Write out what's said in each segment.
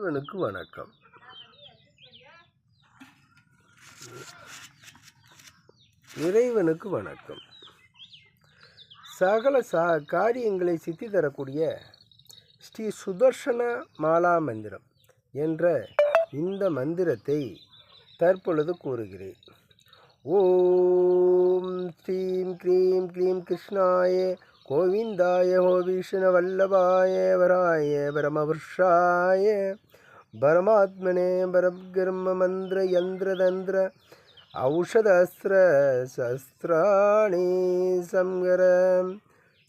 இவனுக்கு வணக்கம். இறைவனுக்கு வணக்கம். சகல சா காரியங்களை சித்தி தரக்கூடிய ஸ்ரீ சுதர்ஷன மாலா மந்திரம் என்ற இந்த மந்திரத்தை தற்பொழுது கூறுகிறேன். ஓம் ஸ்ரீம் க்ரீம் க்ரீம் கிருஷ்ணாய கோவிந்தாய ஹோ விஷ்ணு வல்லபாய வராய பரமவர்ஷாய பரமாத்மனே பரபிரம்ம மந்திர யந்திரதந்திர औषधस्त्र शस्त्राणि संहर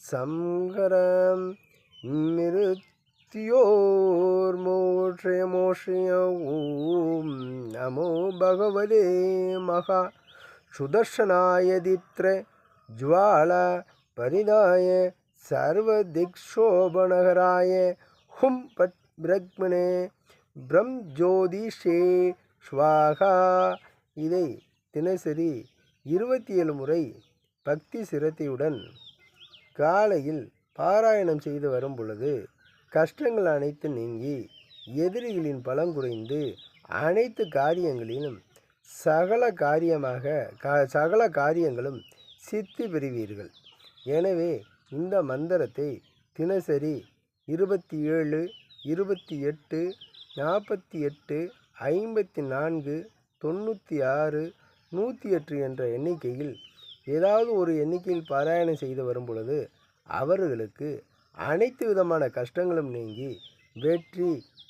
संहर मृत्योर्मोक्षय मोक्षय ॐ नमो भगवते महा सुदर्शनाय दित्र ज्वाला परिदाय सर्वदिक्षोभणहराय हुं पत् பிரம் ஜோதிஷே ஸ்வாகா. இதை தினசரி இருபத்தி ஏழு முறை பக்தி சிரத்தையுடன் காலையில் பாராயணம் செய்து வரும் பொழுது கஷ்டங்கள் அனைத்து நீங்கி எதிரிகளின் பலம் குறைந்து அனைத்து காரியங்களிலும் சகல காரியமாக சகல காரியங்களும் சித்தி பெறுவீர்கள். எனவே இந்த மந்திரத்தை தினசரி இருபத்தி ஏழு இருபத்தி எட்டு நாற்பத்தி எட்டு ஐம்பத்தி நான்கு தொண்ணூற்றி ஆறு நூற்றி எட்டு என்ற எண்ணிக்கையில் ஏதாவது ஒரு எண்ணிக்கையில் பாராயணம் செய்து வரும் பொழுது அவர்களுக்கு அனைத்து விதமான கஷ்டங்களும் நீங்கி வெற்றி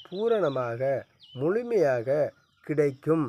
பூரணமாக முழுமையாக கிடைக்கும்.